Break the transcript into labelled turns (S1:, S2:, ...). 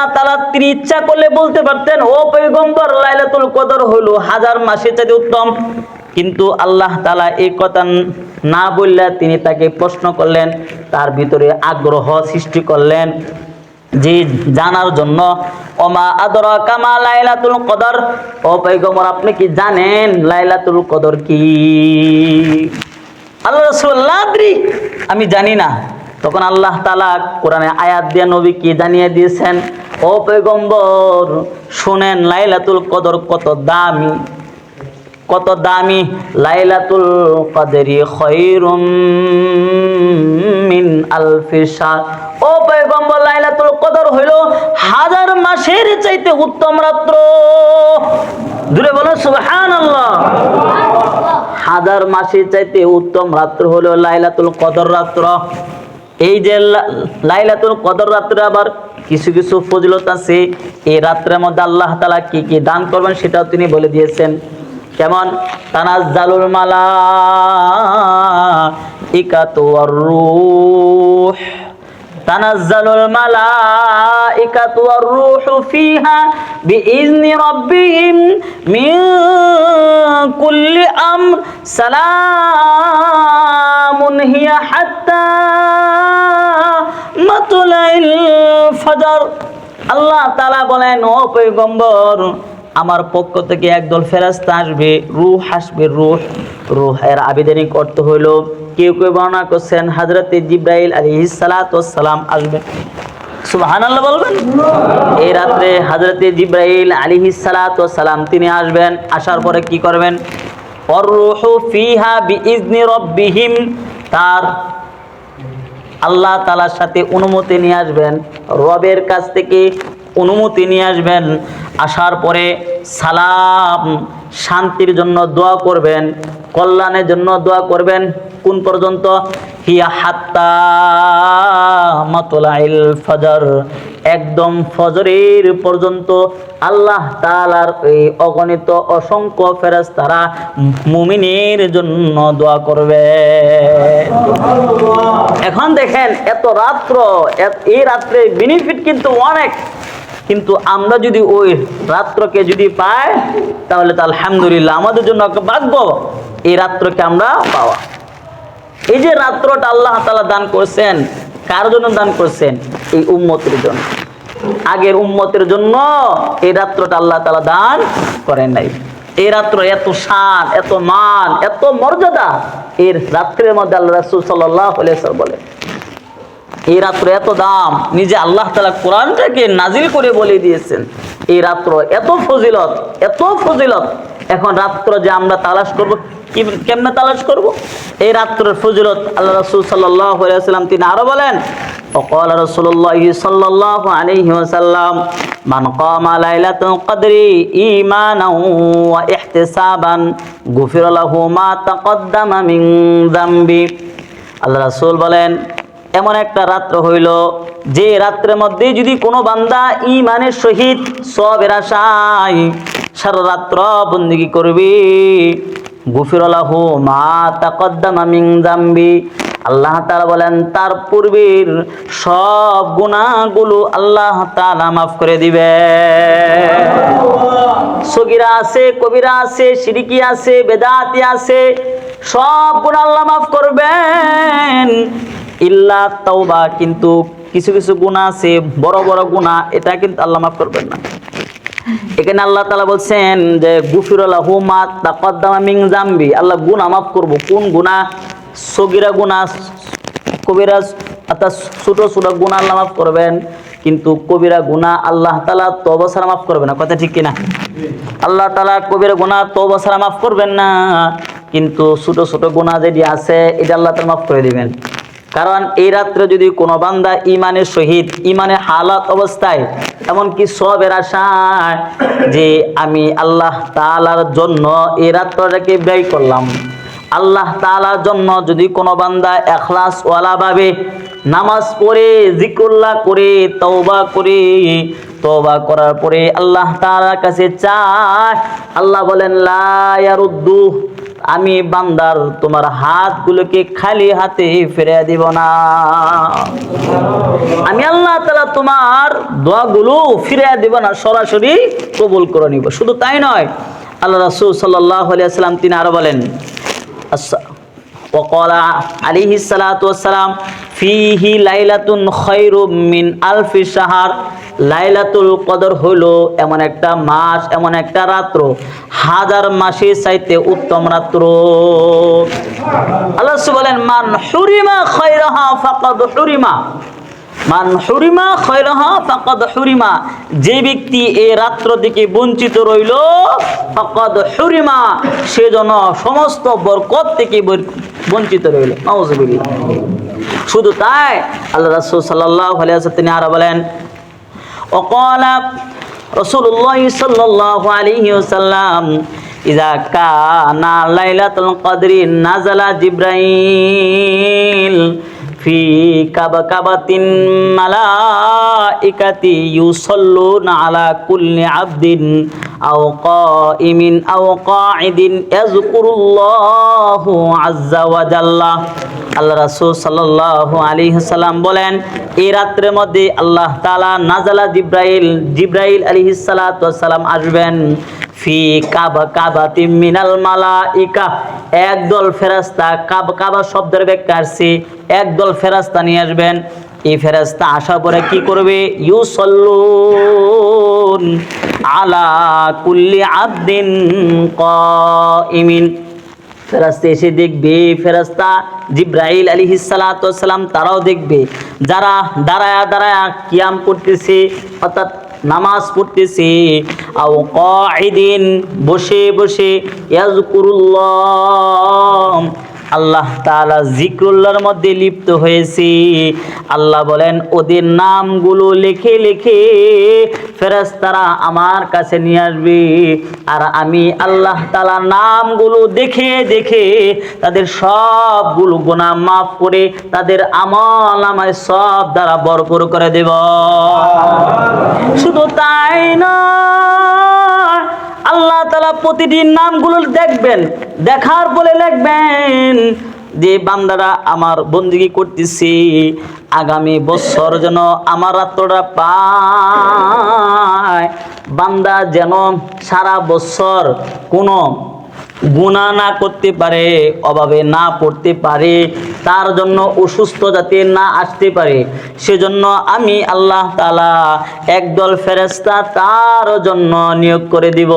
S1: আল্লাহ তালা তিনি ইচ্ছা করলে বলতে পারতেন, ও পৈগম্বর লাইলাতুল কদর হলো হাজার মাসের চাইতে উত্তম। কিন্তু আল্লাহ তালা এই কথা না বললে তিনি তাকে প্রশ্ন করলেন, তার ভিতরে আগ্রহ সৃষ্টি করলেন যে জানার জন্য, ওমা আদর কামা লাইলাতুল কদর? ও পৈগম্বর আপনি কি জানেন লাইলাতুল কদর কি? আল্লাহ রসুল্লাহ আমি জানি না। তখন আল্লাহ তালা কোরআনে আয়াত দিয়ে নবীকে জানিয়ে দিয়েছেন ও পৈগম্বর শুনেন লাইলাতুল কদর কত দামি কত দামি লাইলাতুল কদরি খৈরুম মিন আলফি শাহর ও পয়গম্বর, লাইলাতুল কদর হইল হাজার মাসের চাইতে উত্তম রাত্র। দূরে বলো সুবহানাল্লাহ। হাজার মাসের চাইতে উত্তম রাত্র হলো লাইলাতুল কদর রাত্র। এই যে লা- লাইলাতুল কদর রাত্রে আবার কিছু কিছু ফজিলত আছে এই রাত্রের মধ্যে আল্লাহ তালা কি কি দান করবেন সেটাও তিনি বলে দিয়েছেন কেমন তানাজ্জালুল মালা ইকাতু আর রূহ تنزل الملائكة والروح فيها بإذن ربهم من كل أمر سلام هي حتى আল্লাহ তালা বলেন ও পৈগম্বর আমার পক্ষ থেকে একদল ফেরাস্তা আসবে রুহ আসবে রুহ রুহের আবেদনিক অর্থ হইল কেউ কেউ বর্ণনা করছেন হাজরত জিব্রাইল আলী সালাম আসবে। বলবেন? এই রাত্রে সালাম তিনি আসবেন আসার পরে কি করবেন? তার আল্লাহ তালার সাথে অনুমতি নিয়ে আসবেন, রবের কাছ থেকে অনুমতি নিয়ে আসবেন, আসার পরে সালাম, শান্তির জন্য দোয়া করবেন, কল্যাণের জন্য দোয়া করবেন। কোন পর্যন্ত? হিয়া হাত্তা মাতলাইল ফজর। একদম ফজরের পর্যন্ত আল্লাহ তালার এই অগণিত অসংখ্য ফেরাজ তারা মুমিনের জন্য দোয়া করবে। এখন দেখেন, এত রাত্র এই রাত্রে বেনিফিট কিন্তু অনেক। কিন্তু আমরা যদি ওই রাত্রকে যদি পাই, তাহলে তো আলহামদুলিল্লাহ আমাদের জন্য ভাগ্য, এই রাত্রকে আমরা পাওয়া। এই যে রাত্রটা আল্লাহ তালা দান করছেন, কার জন্য দান করছেন? এই উম্মতের জন্য। আগের উম্মতের জন্য এই রাত্রটা আল্লাহ তালা দান করেন নাই। এই রাত্র এত শান, এত মান, এত মর্যাদা। এর রাত্রের মধ্যে আল্লাহ রাসুল সাল্লাহ বলে এই রাত্র এত দাম, নিজে আল্লাহ তালা কোরআনটাকে নাজিল করে বলে দিয়েছেন। এই রাত্র এত ফজিলত এত ফজিলত এখন রাত্র যে আমরা তালাশ করব কি কেমনে তালাশ করব এই রাত্রের ফজিলত আল্লাহ রসুল সাল্লাম তিনি আরো বলেন وقال رسول الله صلى الله عليه وسلم من قام ليلة القدر إيمانا واحتسابا غفر له ما تقدم من ذنبه আল্লাহ রাসূল বলেন এমন একটা রাত্র হইল যে রাত্রের মধ্যে যদি কোনো বান্দা ইমানের সহিত সবের আশায় সারা রাত্র বন্দিগি করবি। গুফিরালাহু মা তাকদ্দামা জামবি আল্লাহ তাআলা বলেন, তার পূর্বের সব গুনাহগুলো আল্লাহ তাআলা মাফ করে দিবে। সগিরা আছে, কবিরা আছে, সিরিকি আছে, বেদাতি আছে, সব গুনাহ আল্লাহ মাফ করবেন। ইল্লা তাওবা, কিন্তু কিছু কিছু গুনাহ আছে, বড় বড় গুনাহ এটা কিন্তু আল্লাহ মাফ করবেন না। এখানে আল্লাহ তালা বলছেন যে গুফিরালাহু মা জামবি আল্লাহ গুনাহ মাফ করব। কোন গুনাহ? সগিরা গুনাহ, কবিরা, অর্থাৎ ছোট ছোট গুনাহ আল্লাহ মাফ করবেন, কিন্তু কবিরা গুনাহ আল্লাহ তালা তওবা ছাড়া মাফ করবে না। কথা ঠিক কিনা? আল্লাহ তালা কবিরা গুনাহ তওবা ছাড়া মাফ করবেন না, কিন্তু ছোট ছোট গুনাহ যেটি আছে, এটা আল্লাহ তাআলা মাফ করে দিবেন। কারণ এই রাত্রে যদি কোনো বান্দা ইমানের সহিত ইমানের হালাত অবস্থায় এমনকি সবের আশায় যে আমি আল্লাহ তাআলার জন্য এই রাত্রটাকে ব্যয় করলাম। আল্লাহ তাআলার জন্য যদি কোনো বান্দা এখলাস ভাবে নামাজ পড়ে জিকুল্লাহ করে, তওবা করে, তওবা করার পরে আল্লাহ তাআলার কাছে চায়, আল্লাহ বলেন, লা ইয়ারুদ্দু আমি বান্দার তোমার হাতগুলোকে খালি হাতে ফিরে দিব না আমি আল্লাহ তালা তোমার দোয়াগুলো ফিরে দিব না সরাসরি কবুল করে নিব শুধু তাই নয় আল্লাহ রাসূল সাল্লাল্লাহু আলাইহি সাল্লাম তিনি আরো বলেন আচ্ছা وقال عليه الصلاة والسلام فيه ليلة خير من ألف شهر লাইলাতুল কদর হলো এমন একটা মাস, এমন একটা রাত্র। হাজার মাসের চাইতে উত্তম রাত্র। আল্লাহ বলেন, মান হুরিমা খায়রাহা ফাকাদ হুরিমা। মান হুরিমা খয়রাহা ফাকাদ হুরিমা। যে ব্যক্তি এই রাত্র থেকে বঞ্চিত রইল, ফাকাদ হুরিমা, সে যেন সমস্ত বরকত থেকে বঞ্চিত রইল। শুধু তাই আল্লাহ রাসূল আলাইহি ওয়াসাল্লাম তিনি আরও বলেন وقال رسول الله صلى الله عليه وسلم إذا كان ليلة القدر نزل جبرائيل في كبكبة ملائكة يصلون على كل عبد আও قائم আও قاعد يذكر الله عز وجل আল্লাহ রাসূল সাল্লাল্লাহু আলাইহি সাল্লাম বলেন, এই রাতের মধ্যে আল্লাহ তাআলা নাজালা জিব্রাইল জিব্রাইল আলাইহিস সালাতু সালাম আসবেন। ফি কাবা কাবাতি মিনাল মালাইকা। একদল ফেরাস্তা কাব, কাবা শব্দের ব্যাখ্যা আসছে একদল ফেরাস্তা নিয়ে আসবেন। এই ফেরেশতা আসার পরে কি করবে? ইউসাল্লুন আলা কুল্লি আবদিন কাইমিন ফেরাস্তা এসে দেখবে ফেরাস্তা জিব্রাইল আলী সালাম তারাও দেখবে। যারা দাঁড়ায়া দাঁড়ায়া কিয়াম করতেছে, অর্থাৎ নামাজ পড়তেছে, আও কয়দিন বসে বসে ইয়াজকুরুল্লাহ আল্লাহ তাআলা জিক্রুল্লাহর মধ্যে লিপ্ত হয়েছে। আল্লাহ বলেন ওদের নামগুলো লেখে লেখে লিখে ফেরেশতারা আমার কাছে নিয়ে আসবে। আর আমি আল্লাহ তালা নামগুলো দেখে দেখে তাদের সবগুলো গোনা মাফ করে তাদের আমল আমায় সব দ্বারা ভরপুর করে দেব। শুধু তাই নয় আল্লাহ তালা প্রতিদিন নামগুলো দেখবেন, দেখার বলে লিখবেন যে, বান্দারা আমার বন্দিগি করতেছি, আগামী বছর যেন আমার আত্মটা পায়। বান্দা যেন সারা বছর কোনো গুণা না করতে পারে, অভাবে না পড়তে পারে, তার জন্য অসুস্থ যাতে না আসতে পারে। সেজন্য আমি আল্লাহ তালা একদল ফেরেস্তা তার জন্য নিয়োগ করে দিব।